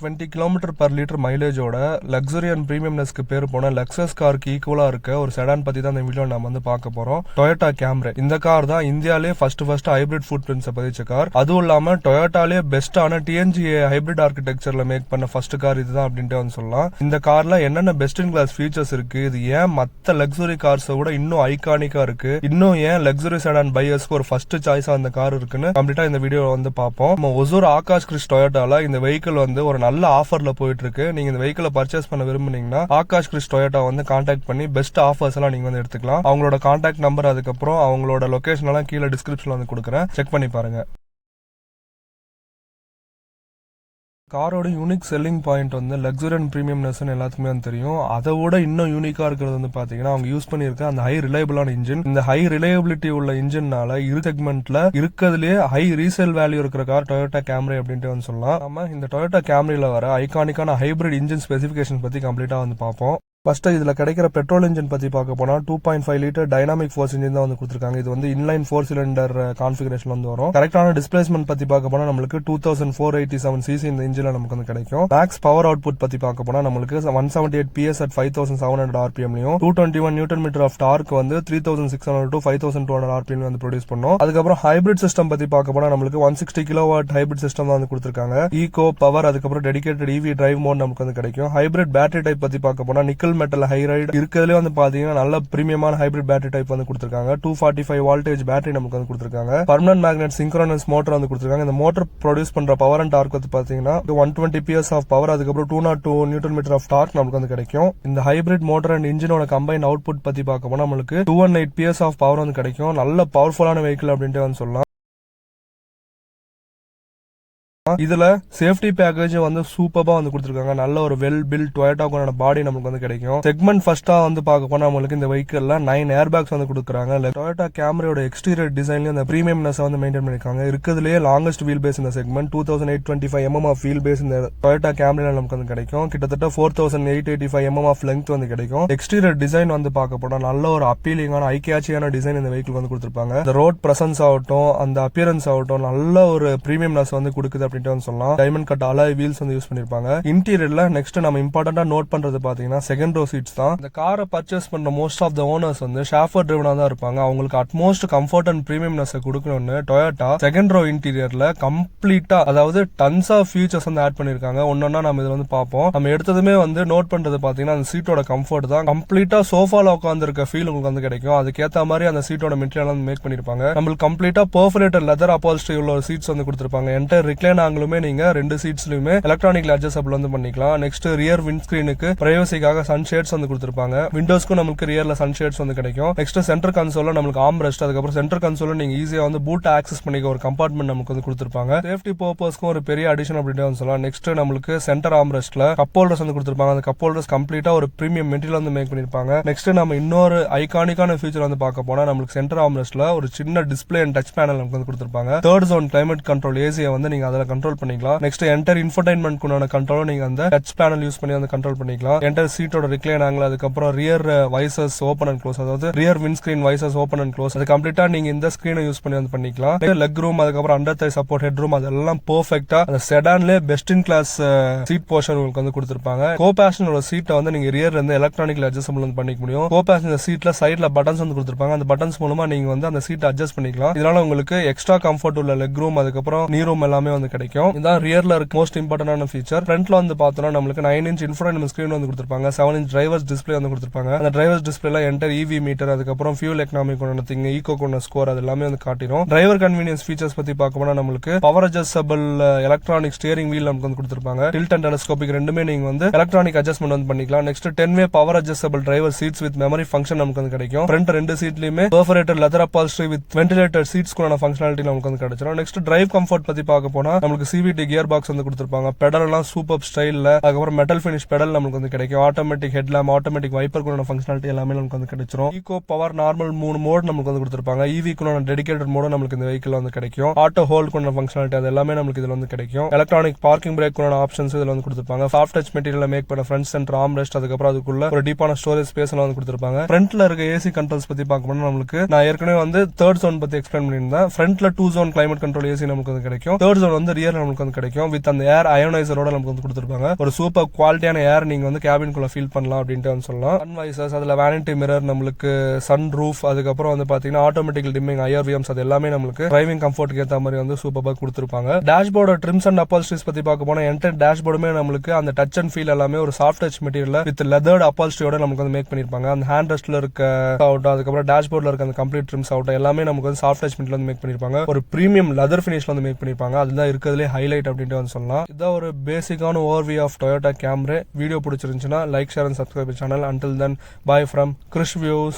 Twenty kilometre per litre மைலேஜோட luxury and ப்ரீமியம்னஸ்க்கு பேர் போன லக்ஸஸ் காருக்கு ஈக்குவலாக இருக்க ஒரு செடான் பற்றி தான் இந்த வீடியோ நம்ம வந்து பார்க்க போகிறோம் டொயோட்டா கேம்ரே இந்த கார் தான் இந்தியாலே ஃபர்ஸ்ட் ஃபர்ஸ்ட் ஹைபிரிட் ஃபுட் பிரிண்ட்ஸை பதிச்ச கார் அதுவும் இல்லாமல் டொயோட்டாலே பெஸ்ட்டான டிஎன்ஜிஏ ஹைபிரிட் ஆர்கிடெக்சரில் மேக் பண்ண ஃபர்ஸ்ட் கார் இதுதான் அப்படின்ட்டு வந்து சொல்லலாம். இந்த கார்ல என்னென்ன பெஸ்ட் இன் கிளாஸ் ஃபீச்சர்ஸ் இருக்கு இது ஏன் மற்ற லக்ஸரி கார்ஸை விட இன்னும் ஐகானிக்காக இருக்கு இன்னும் ஏன் லக்ஸரி செடான் பையர்ஸ்க்கு ஒரு ஃபர்ஸ்ட் சாய்ஸாக அந்த கார் இருக்குன்னு கம்ப்ளீட்டாக இந்த வீடியோ வந்து பார்ப்போம். நம்ம ஒசூர் ஆகாஷ் கிறிஸ் டொயோட்டால இந்த வெஹிக்கிள் வந்து ஒரு நல்ல ஆஃபர்ல போயிட்டு இருக்கு நீங்க இந்த வெஹிக்கிளை பர்ச்சேஸ் பண்ண விரும்புனீங்கன்னா ஆகாஷ் கிறிஸ் டொயோட்டா வந்து கான்டாக்ட் பண்ணி பெஸ்ட் ஆஃபர்ஸ் எல்லாம் நீங்க வந்து எடுத்துக்கலாம். அவங்களோட கான்டாக்ட் நம்பர் அதுக்கப்புறம் அவங்களோட லொகேஷன் எல்லாம் கீழே டிஸ்கிரிப்ஷன்ல வந்து கொடுக்குறேன். செக் பண்ணி பாருங்க. காரோட யூனிக் செல்லிங் பாயிண்ட் வந்து லக்ஸரி அண்ட் ப்ரீமியம்னஸ் எல்லாத்துக்குமே வந்து தெரியும். அதை விட இன்னும் யூனிக்காக இருக்கிறது வந்து பார்த்தீங்கன்னா அவங்க யூஸ் பண்ணியிருக்க அந்த ஹை ரிலையபிளான இன்ஜின் இந்த ஹை ரிலையபிலிட்டி உள்ள இன்ஜின்னால இரு செக்மெண்ட்ல இருக்கிறதுலே ஹை ரீசேல் வேல்யூ இருக்கிற கார் டொயோட்டா கேமரா அப்படின்ட்டு வந்து சொல்லலாம். நம்ம இந்த டொயோட்டா கேமரியில் வர ஐகானிக்கான ஹைபிரிட் இன்ஜின் ஸ்பெசிஃபிகேஷன் பற்றி கம்ப்ளீட்டாக வந்து பார்ப்போம். ஃபஸ்ட்டு இதில் கிடைக்கிற பெட்ரோல் இன்ஜின் பற்றி பார்க்க போனால் two point five litre dynamic force engine தான் வந்து கொடுத்துருக்காங்க. இது வந்து இன்லைன் ஃபோர் சிலிண்டர் கான்ஃபிகரேஷன் வந்து வரும். கரெக்டான டிஸ்பிளேஸ்மெண்ட் பற்றி பார்க்க போனால் நம்மளுக்கு two thousand four eighty seven cc இந்த இன்ஜினில் நமக்கு வந்து கிடைக்கும். மேக்ஸ் பவர் அவுட்புட் பற்றி பார்க்க போனால் நம்மளுக்கு one seventy eight PS at five thousand seven hundred ஆர்பிஎம்லையும் two twenty one newton metre of torque வந்து three thousand six hundred to five thousand two hundred RPM வந்து ப்ரொடியூஸ் பண்ணும். அதுக்கப்புறம் ஹைபிரிட் சிஸ்டம் பற்றி பார்க்க போனால் நம்மளுக்கு one sixty kilowatt hybrid system தான் வந்து கொடுத்துருக்காங்க. ஈகோ பவர் அதுக்கப்புறம் டெடிகேட்டட் இவி டிரைவ் மோட் நமக்கு வந்து கிடைக்கும். ஹைபிரிட் பேட்டரி டைப் பற்றி பார்க்க போனால் நிக்கல் மெட்டல் ஹைரைட் இருக்கிறதுலே வந்து பாத்தீங்கன்னா நல்ல பிரீமியமான ஹைபிரிட் பேட்டரி டைப் வந்து கொடுத்துருக்காங்க. Two forty five voltage battery நமக்கு வந்து கொடுத்துருக்காங்க. பர்மனன்ட் மேக்னெட் சிங்க்ரோனஸ் மோட்டர் வந்து கொடுத்துருக்காங்க. இந்த மோட்டர் ப்ரொடியூஸ் பண்ற பவர் அண்ட் டார்க் வந்து பாத்தீங்கன்னா one twenty PS of power அதுக்கப்புறம் two naught two newton metre of torque நமக்கு வந்து கிடைக்கும். இந்த ஹைபிரிட் மோட்டர் அண்ட் இன்ஜினோட கம்பைன் அவுட்புட் பத்தி பார்க்க போனா நம்மளுக்கு two one eight PS of power வந்து கிடைக்கும். நல்ல பவர்ஃபுல்லான வெஹிக்கிள் அப்படின்ட்டு வந்து சொல்லலாம். இதுல சேஃப்டி பேக்கேஜ் வந்து சூப்பரா வந்து கொடுத்துருக்காங்க. நல்ல ஒரு வெல் பில் டொயட்டோக்கான பாடி நமக்கு வந்து கிடைக்கும். செக்மெண்ட் ஃபர்ஸ்டா வந்து பார்க்க போனா நம்மளுக்கு இந்த வெஹிக்கிள்ல நைன் ஏர் பேக்ஸ் வந்து கொடுக்குறாங்க. டொயோட்டா கேமரோட எக்ஸ்டீரியர் டிசைன்லயும் அந்த பிரீமியம்னஸ் வந்து மெயின்டைன் பண்ணிருக்காங்க இருக்கிறதுலேயே லாங்கஸ்ட் வீல் பேஸ் இந்த segment two thousand eight twenty five mm of wheelbase இந்த டொயட்டா கேமரா நமக்கு வந்து கிடைக்கும். கிட்டத்தட்ட four thousand eight eighty five mm of length வந்து கிடைக்கும். எக்ஸ்டீரியர் டிசைன் வந்து பார்க்க போனா நல்ல ஒரு அப்பீலிங்கான ஐக்கியாச்சியான டிசைன் இந்த வெஹிக்கிள் வந்து கொடுத்துருப்பாங்க. இந்த ரோட் பிரசன்ஸ் ஆகட்டும் அந்த அப்பியரன்ஸ் ஆகட்டும் நல்ல ஒரு பிரீமியம்னஸ் வந்து கொடுக்குது அப்படின்ட்டு வந்து சொல்லலாம். டைமண்ட் கட் அலாய் வீல்ஸ் வந்து யூஸ் பண்ணிருப்பாங்க. இன்டீரியர்ல நெக்ஸ்ட் நம்ம இம்பார்ட்டண்டா நோட் பண்றது பாத்தீங்கன்னா செகண்ட் ரோ சீட்ஸ் தான். இந்த காரை பர்ச்சேஸ் பண்ற மோஸ்ட் ஆஃப் த ஓனர்ஸ் வந்து ஷாஃபர் டிரைவனா தான் இருப்பாங்க. அவங்களுக்கு அட்மோஸ்ட் கம்ஃபர்ட் அண்ட் ப்ரீமியம்னஸ் கொடுக்கணும்னு டொயோட்டா செகண்ட் ரோ இன்டீரியர்ல கம்ப்ளீட்டா அதாவது டன்ஸ் ஆஃப் ஃபீச்சர்ஸ் வந்து ஆட் பண்ணிருக்காங்க. ஒன்னொன்னா நம்ம இதை வந்து பார்ப்போம். நம்ம எடுத்ததுமே வந்து நோட் பண்றது பாத்தீங்கன்னா அந்த சீட்டோட கம்ஃபர்ட் தான். கம்ப்ளீட்டா சோஃபால உட்காந்துருக்க ஃபீல் உங்களுக்கு வந்து கிடைக்கும். அதுக்கேத்த மாதிரி அந்த சீட்டோட மெட்டீரியல் வந்து மேக் பண்ணிருப்பாங்க. நம்மளுக்கு கம்ப்ளீட்டா பெர்ஃபரேட்டர் லெதர் அப்பால்ஸ்ட்ரி உள்ள சீட்ஸ் வந்து கொடுத்துருப்பாங்க. என்டர் ரிக்ளைன் ஆங்கிலுமே நீங்க ரெண்டு சீட்ஸ்லயுமே எலக்ட்ரானிக் அட்ஜஸ்டபிள் வந்து பண்ணிக்கலாம். நெக்ஸ்ட் ரியர் விண்ட்ஸ்கிரீனுக்கு பிரைவசிக்காக சன் ஷேட்ஸ் வந்து கொடுத்துருப்பாங்க. விண்டோஸ்க்கும் நமக்கு ரியர்ல சன் ஷேட்ஸ் வந்து கிடைக்கும். நெக்ஸ்ட் சென்டர் கன்சோல நம்மளுக்கு ஆம் ரெஸ்ட் அதுக்கப்புறம் சென்டர் கன்சோல நீங்க ஈஸியா வந்து பூட் ஆக்சஸ் பண்ணிக்க ஒரு கம்பார்ட்மெண்ட் நமக்கு வந்து கொடுத்துருப்பாங்க. சேஃப்டி பர்பஸ்க்கும் ஒரு பெரிய அடிஷன் அப்படின்னு வந்து சொல்லலாம். நெக்ஸ்ட் நம்மளுக்கு சென்டர் ஆம் ரெஸ்ட்ல கப் ஹோல்டர்ஸ் வந்து கொடுத்துருப்பாங்க. அந்த கப் ஹோல்டர்ஸ் கம்ப்ளீட்டா ஒரு பிரீமியம் மெட்டீரியல் வந்து மேக் பண்ணிருப்பாங்க நெக்ஸ்ட் நம்ம இன்னொரு ஐகானிக்கான ஃபீச்சர் வந்து பார்க்க போனா நம்மளுக்கு சென்டர் ஆம் ரெஸ்ட்ல ஒரு சின்ன டிஸ்பிளே அண்ட் டச் பேனல் நமக்கு வந்து கொடுத்துருப்பாங்க. தேர்ட் ஜோன் கிளைமேட் கண்ட்ரோல் ஏசியை வந்து நீங்க அதில் கண்ட்ரோல் பண்ணிக்கலாம். நெக்ஸ்ட் என்டர் இன்ஃபர்டைன்மெண்ட் உண்டான கண்ட்ரோலும் நீங்க அந்த டச் பேனல் யூஸ் பண்ணி வந்து கண்ட்ரோல் பண்ணிக்கலாம். என்டர் சீட்டோட ரிக்ளைன் ஆங்கிள் அதுக்கப்புறம் ரியர் வைசஸ் ஓப்பன் அண்ட் க்ளோஸ் அதாவது ரியர் விண்ட்ஸ்கிரீன் வைசஸ் ஓப்பன் அண்ட் க்ளோஸ் அது கம்ப்ளீட்டா நீங்க இந்த ஸ்கிரீனை யூஸ் பண்ணி வந்து பண்ணிக்கலாம். லெக் ரூம் அதுக்கப்புறம் under thigh support head room அதெல்லாம் பெர்ஃபெக்டா அந்த செடான்லே best in class seat portion உங்களுக்கு வந்து கொடுத்துருப்பாங்க. கோ பேஷனோட சீட்டை வந்து நீங்க ரியர் இருந்து எலக்ட்ரானிக்ல அட்ஜஸ்டபிள் வந்து பண்ணிக்க முடியும். கோ பேஷன் சீட்ல சைட்ல பட்டன்ஸ் வந்து கொடுத்துருப்பாங்க. அந்த பட்டன்ஸ் மூலமா நீங்க வந்து அந்த சீட்டை அட்ஜஸ்ட் பண்ணிக்கலாம். இதனால உங்களுக்கு எக்ஸ்ட்ரா கம்ஃபர்ட் உள்ள லெக் ரூம் அதுக்கப்புறம் நீ ரூம் எல்லாமே வந்து கிடைக்கும். இதான் ரியர்ல இருக்க மோஸ்ட் இம்பார்ட்டன்டான ஃபீச்சர் ஃப்ரண்ட்ல வந்து பார்த்தோம்னா நம்மளுக்கு நைன் இன்ச் இன்ஃபோடைன்மெண்ட் ஸ்கிரீன் வந்து கொடுத்துருப்பாங்க. செவன் இன்ச் டிரைவர்ஸ் டிஸ்பிளே வந்து கொடுத்துருப்பாங்க. அந்த டிரைவர்ஸ் டிஸ்பிளேல என்டர் இவி மீட்டர் அதுக்கப்புறம் ஃபியூல் எக்கனாமிக் கொண்டு திங் ஈகோ கொண்ட ஸ்கோர் அது எல்லாமே வந்து காட்டிடும். டிரைவர் கன்வீனியன்ஸ் ஃபீச்சர்ஸ் பத்தி பார்க்க நம்மளுக்கு power adjustable electronic steering wheel நமக்கு வந்து கொடுத்துருப்பாங்க. டில்ட் அண்ட் டெலஸ்கோபிக் ரெண்டுமே நீங்க வந்து எலக்ட்ரானிக் அட்ஜஸ்ட்மெண்ட் வந்து பண்ணிக்கலாம். Next ten way power adjustable driver seats with memory function நமக்கு வந்து கிடைக்கும். ஃப்ரண்ட் ரெண்டு சீட்லயுமே perforated leather upholstery with ventilated seats கூட ஃபங்க்ஷனாலிட்டி நமக்கு வந்து கிடைச்சிடும் நெக்ஸ்ட் டிரைவ் கம்ஃபர்ட் பத்தி பார்க்க போனா நம்மளுக்கு சிவிடி கியர் பாக்ஸ் வந்து கொடுத்துருப்பாங்க. பெடல் எல்லாம் சூப்பர் ஸ்டைல்ல அதுக்கப்புறம் மெட்டல் ஃபினிஷ் பெடல் நமக்கு வந்து கிடைக்கும். ஆட்டோமேட்டிக் ஹெட்லாம்ப் ஆட்டோமேட்டிக் வைப்பர் கூட ஃபங்க்ஷனாலிட்டி எல்லாமே நமக்கு வந்து கிடைச்சிரும். ஈகோ பவர் நார்மல் மூணு மோட் நமக்கு வந்து கொடுத்துருப்பாங்க. இவி கூட மோடும் நம்மளுக்கு இந்த வெஹிக்கிள் வந்து கிடைக்கும். ஆட்டோ ஹோல்ட் கொண்ட ஃபங்க்ஷனாலிட்டி அது எல்லாமே நமக்கு இதுல வந்து கிடைக்கும். எலக்ட்ரானிக் பார்க்கிங் பிரேக் கூட ஆப்ஷன்ஸ் இதுல வந்து கொடுத்துருப்பாங்க. சாஃப்ட் டச் மெட்டீரியல் மேக் பண்ண ஃப்ரண்ட் சென்டர் ஆம் ரெஸ்ட் அதுக்கப்புறம் அதுக்குள்ள ஒரு டீப்பான ஸ்டோரேஜ் ஸ்பேஸ் எல்லாம் வந்து கொடுத்துருப்பாங்க. ஃப்ரண்ட்ல இருக்க ஏசி கண்ட்ரோல்ஸ் பத்தி பார்க்கணும்னா நம்மளுக்கு நான் ஏற்கனவே வந்து தேர்ட் ஜோன் பத்தி எக்ஸ்பிளைன் பண்ணியிருந்தேன். ஃப்ரண்ட்ல two zone climate control AC நமக்கு வந்து கிடைக்கும். தேர்ட் ஜோன் வந்து ரியர் நமக்கு வந்து கிடைக்கும். வித் அந்த ஏர் அயோனைசரோட நமக்கு வந்து கொடுத்துருப்பாங்க. ஒரு சூப்பர் குவாலிட்டியான ஏர் நீங்க வந்து கேபின்குள்ள ஃபீல் பண்ணலாம் அப்படின்ட்டு வந்து சொல்லலாம். சன் வைசர்ஸ் அதுல வேனிட்டி மிரர் நம்மளுக்கு சன் ரூஃப் அதுக்கப்புறம் வந்து பாத்தீங்கன்னா ஆட்டோமேட்டிக் டிம்மிங் ஐஆர்விஎம்ஸ் அது எல்லாமே நம்மளுக்கு டிரைவிங் கம்ஃபர்ட்டுக்கு ஏற்ற மாதிரி வந்து சூப்பராக கொடுத்துருப்பாங்க. டேஷ்போர்டோட ட்ரிம்ஸ் அண்ட் அப்பால்ஸ்ட்ரிஸ் பத்தி பார்க்க போனா என்டர் டேஷ்போர்டுமே நம்மளுக்கு அந்த டச் அண்ட் ஃபீல் எல்லாமே ஒரு soft touch material with leathered அப்பால்ஸ்ட்ரியோட நமக்கு வந்து மேக் பண்ணிருப்பாங்க. அந்த ஹேண்ட் ரெஸ்ட்ல இருக்க ஆகட்டும் அதுக்கப்புறம் டேஷ்போர்ட்ல இருக்க அந்த கம்ப்ளீட் ட்ரிம்ஸ் அவுட் எல்லாமே நமக்கு வந்து சாஃப்ட் டச் மெட்டீரியல் வந்து மேக் பண்ணிருப்பாங்க. ஒரு ப்ரீமியம் லெதர் ஃபினிஷ்ல வந்து மேக் பண்ணிருப்பாங்க. அதுதான் இருக்கிறதுலே ஹைலைட் அப்படின்ட்டு வந்து சொல்லலாம் இதான் ஒரு பேசிக்கான overview of Toyota Camry video பிடிச்சிருந்துச்சுன்னா like share and subscribe channel until then bye from Krish views